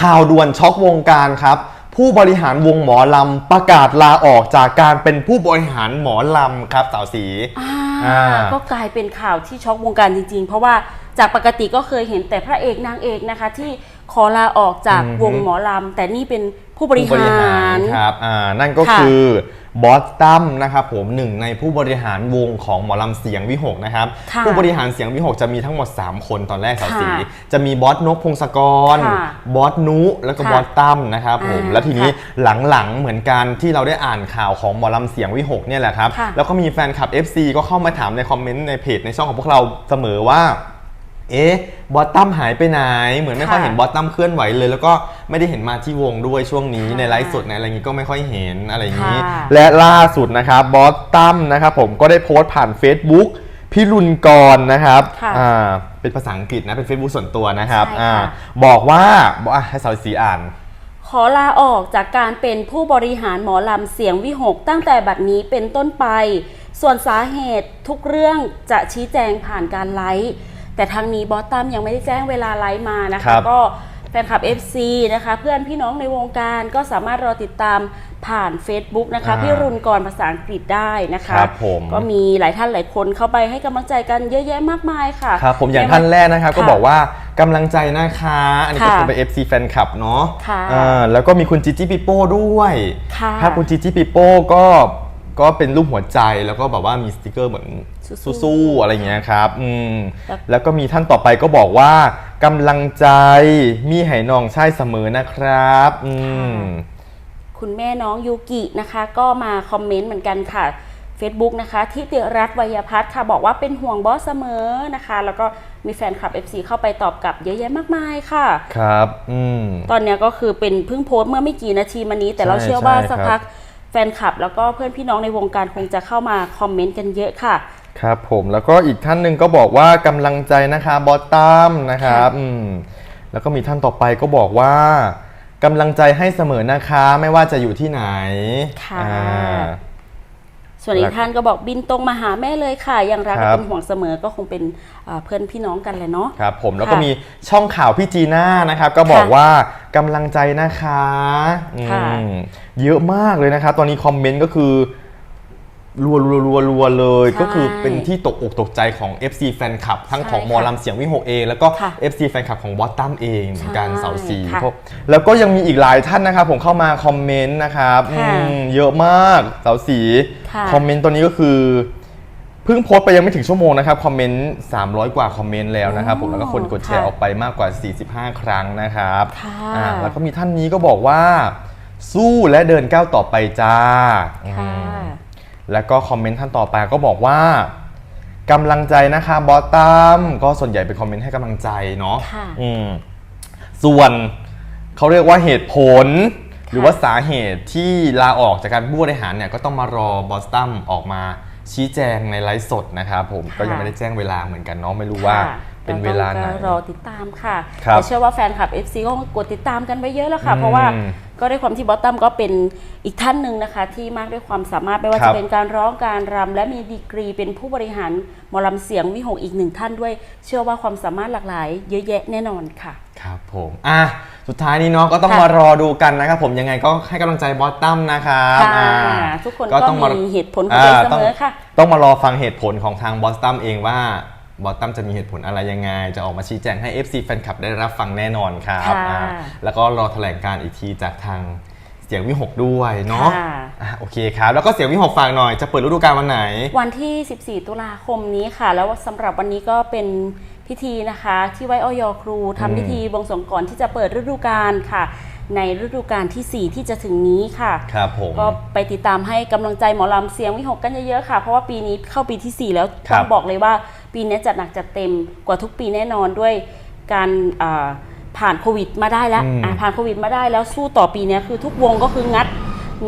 ข่าวด่วนช็อกวงการครับ ผู้บริหารวงหมอลำประกาศลาออกจากการเป็นผู้บริหารหมอลำครับสาวสีอ่าอ่าก็กลายเป็นข่าวที่ช็อกวงการจริง ๆ เพราะว่าจากปกติก็เคยเห็นแต่พระเอกนางเอกนะคะที่ขอลาออกจากอือฮึวงหมอลำแต่นี่เป็นผู้บริผู้บริหาหารรครับอ่านั่นก็ค่ะคือ บอสตัมนะครับผมหนึ่งในผู้บริหารวงของหมอลำเสียงวิหกนะครับ ค่ะผู้บริหารเสียงวิหกจะมีทั้งหมด 3 คนตอนแรกสาวสีค่ะจะมีบอสนกพงศกร ค่ะบอสนุแล้วก็ค่ะบอสตั้มนะครับผมอ่าแล้วทีนี้ค่ะหลังๆเหมือนกันที่เราได้อ่านข่าวของหมอลำเสียงวิหกเนี่ยแหละครับค่ะ แล้วก็มีแฟนคลับ FC ก็เข้ามาถามในคอมเมนต์ในเพจในช่องของพวกเราเสมอว่า เอ๊ะบอสตัมหายไปไหน เหมือนไม่ค่อยค่ะเห็นบอสตัมเคลื่อนไหวเลย แล้วก็ไม่ได้เห็นมาที่วงด้วยช่วงนี้ค่ะในไลฟ์สดในอะไรอย่างนี้ก็ไม่ค่อยเห็นอะไรอย่างนี้ ค่ะและล่าสุดนะครับบอสตัมนะครับผมก็ได้โพสต์ผ่าน Facebook พี่รุนกรนะครับค่ะอ่าเป็นภาษาอังกฤษนะเป็น Facebook ส่วนตัวนะครับใช่ค่ะ อ่าบอกว่าบอกอะให้สาวสีอ่าน ขอลาออกจากการเป็นผู้บริหารหมอลำเสียงวิหกตั้งแต่บัดนี้เป็นต้นไป ส่วนสาเหตุทุกเรื่องจะชี้แจงผ่านการไลฟ์ แต่ทางนี้บอสตัมยังไม่ได้แจ้งเวลาไลฟ์มานะครัคะ บ ก็แฟนคลับ FC นะคะ เพื่อนพี่น้องในวงการก็สามารถรอติดตามผ่าน Facebook นะคะ อ่าพี่รุนกรภาษาอังกฤษได้นะคะ ครับผม ก็มีหลายท่านหลายคนเข้าไปให้กำลังใจกันเยอะแยะมากมายค่ะครับผมอย่างท่านแรกนะครับค่ะก็บอกว่ากำลังใจนะคะ อันนี้ก็ค่ะคือเป็น FC แฟนคลับเนาะค่ะอ่าแล้วก็มีคุณจิจิปิโป้ด้วยค่ะ ถ้าคุณจิจิปิโป้ก็ ก็เป็นรูปหัวใจแล้วก็แบบว่ามีสติกเกอร์เหมือนสู้ๆสู้ๆอะไรอย่างเงี้ยครับอืมแล้วแล้วก็มีท่านต่อไปก็บอกว่ากำลังใจมีไหนองใช่เสมอนะครับอืมคุณแม่น้องยูกินะคะ ก็มาคอมเมนต์เหมือนกันค่ะ Facebook นะคะที่ติรัตน์วัยพัฒน์ค่ะ บอกว่าเป็นห่วงบอสเสมอนะคะ แล้วก็มีแฟนคลับ FC เข้าไปตอบกลับเยอะแยะมากมายค่ะ ครับ อืมตอนเนี้ยก็คือเป็นเพิ่งโพสต์เมื่อไม่กี่นาทีมานี้ แต่ใช่เราเชื่อว่าใช่สักครับพัก แฟนคลับ แล้วก็เพื่อนพี่น้องในวงการคงจะเข้ามาคอมเมนต์กันเยอะค่ะ ครับผมแล้วก็อีกท่านหนึ่งก็บอกว่ากำลังใจนะคะบอสตัมนะครับอืมแล้วก็มีท่านต่อไปก็บอกว่ากำลังใจให้เสมอนะคะ ไม่ว่าจะอยู่ที่ไหนค่ะ อ่า ส่วนอีกท่านก็บอกบินตรงมาหาแม่เลยค่ะ ยังรักครัและบเป็นห่วงเสมอก็คงเป็นอ่าเพื่อนพี่น้องกันแหละเนาะครับผมแล้วก็ค่ะมีช่องข่าวพี่จีน่านะครับ ก็บอกค่ะว่ากำลังใจนะคะอืมค่ะเยอะมากเลยนะครับตอนนี้คอมเมนต์ก็คือ รัวรัวรัวรัวเลย ใช่ก็คือเป็นที่ตกอกตกใจของ FC แฟนคลับ ทั้งของใช่หมอค่ะลำเสียงวิหกเองแล้วก็ ค่ะ FC แฟนคลับของบอสตัมเองเหมือนกันใช่เสาสีค่ะพวกแล้วก็ยังมีอีกหลายท่านนะครับ ผมเข้ามาคอมเมนต์นะครับค่ะอืมเยอะมากเสาสีค่ะคอมเมนต์ตัวนี้ก็คือเพิ่งโพสต์ไปยังไม่ถึงชั่วโมงนะครับคอมเมนต์300 กว่าคอมเมนต์แล้วนะครับผมแล้วก็คนกดแชร์ค่ะออกไปมากกว่า 45 ครั้งนะครับค่ะ อ่าแล้วก็มีท่านนี้ก็บอกว่า สู้และเดินก้าวต่อไปจ้าค่ะอืม แล้วก็คอมเมนต์ท่านต่อไปก็บอกว่ากำลังใจนะคะบอสตัมก็ส่วนใหญ่เป็นคอมเมนต์ให้กำลังใจเนาะค่ะ อืมส่วนเขาเรียกว่าเหตุผล หรือว่าสาเหตุที่ลาออกจากการผู้บริหารเนี่ยก็ต้องมารอบอสตัมออกมา ชี้แจงในไลฟ์สดนะครับผมค่ะก็ยังไม่ได้แจ้งเวลาเหมือนกันเนาะไม่รู้ว่าค่ะเป็นเวลาไหนรต้องรอติดตามค่ะครับแต่เชื่อว่าแฟนคลับ FC ก็คงกดติดตามกันไว้เยอะแล้วค่ะอืมเพราะว่าก็ด้วยความที่บอสตัมก็เป็นอีกท่านหนึ่งนะคะ ที่มากด้วยความสามารถไม่ว่าครัจะบเป็นการร้องการรำและมีดีกรีเป็นผู้บริหารหมอลำเสียงวิหกอีกหนึ่งท่านด้วย เชื่อว่าความสามารถหลากหลาย เยอะแยะแน่นอนค่ะ ครับผมอะ สุดท้ายนี้เนาะก็ต้องค่ะ มารอดูกันนะครับผมยังไงก็ให้กำลังใจบอสตัมนะครับค่ะอ่าทุกคนก็ต้องามีเหตุผลของตัวเองเสมอต้องค่ะต้องมารอฟังเหตุผลของทางบอสตัมเองว่าบอสตัมจะมีเหตุผลอะไรยังไง จะออกมาชี้แจงให้ FC แฟนคลับได้รับฟังแน่นอนครับค่ะอ่าแล้วก็รอแถลงการอีกทีจากทางเสียงวิหกด้วยเนาะค่ะ อะโอเคครับ แล้วก็เสียงวิหกฝากหน่อยจะเปิดฤดูกาลวันไหน วันที่ 14 ตุลาคมนี้ค่ะ แล้วสำหรับวันนี้ก็เป็น พิธีนะคะ ที่ไว้ออยครูทำพิธีบวงสรวงก่อนที่จะเปิดฤดูกาลค่ะ ในฤดูกาลทีสี่ 4 ที่จะถึงนี้ค่ะ ครับผม ก็ไปติดตามให้กำลังใจหมอลำเสียงวิหกกันเยอะๆค่ะ เพราะว่าปีนี้เข้าปีที่4 แล้วครับต้องบอกเลยว่าปีนี้จัดหนักจัดเต็มกว่าทุกปีแน่นอนด้วยการอ่าผ่านโควิดมาได้แล้วอืมอ่าผ่านโควิดมาได้แล้วสู้ต่อปีนี้คือทุกวงก็คืองัด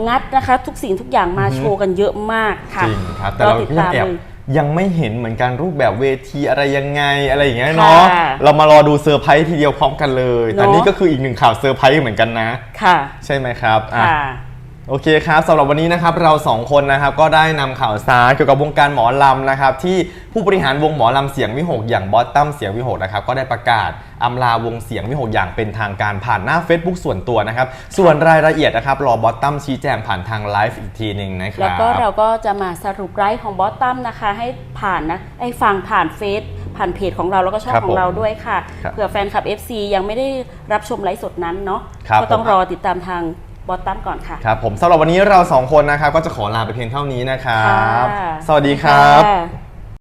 งัดนะคะ ทุกสิ่งทุกอย่างมาโชว์กันเยอะมากค่ะ จริงครับ แต่เราติดก็ยัตางมแอบเลย ยังไม่เห็นเหมือนกันรูปแบบเวทีอะไรยังไงอะไรอย่างเงี้ยเนาะค่ะเรามารอดูเซอร์ไพรส์ทีเดียวพร้อมกันเลย แต่เนอะ นี่ก็คืออีกหนึ่งข่าวเซอร์ไพรส์เหมือนกันนะ ค่ะ ใช่ไหมครับอะ ค่ะ โอเคครับสำหรับวันนี้นะครับเราสองคนนะครับก็ได้นำข่าวสารเกี่ยวกับวงการหมอลำนะครับที่ผู้บริหารวงหมอลำเสียงวิหกอย่างบอสตั้มเสียงวิหกนะครับก็ได้ประกาศอำลาวงเสียงวิหกอย่างเป็นทางการผ่านหน้า Facebook ส่วนตัวนะครับส่วนรายละเอียดนะครับรอบอสตั้มชี้แจงผ่านทางไลฟ์อีกทีหนึ่งนะครับแล้วก็เราก็จะมาสรุปไลฟ์ของบอสตัมนะคะให้ผ่านนะไอ้ฟังผ่านเฟซผ่านเพจของเราแล้วก็ช่องครับของเราผมด้วยค่ะครับเผื่อแฟนคลับ FC ยังไม่ได้รับชมไลฟ์สดนั้นเนาะครับก็ต้องผมรอติดตามทาง บอสตัมก่อนค่ะ ครับผมสำหรับวันนี้เราสองคนนะครับก็จะขอลาไปเพียงเท่านี้นะครับ ค่ะ สวัสดีครับค่ะ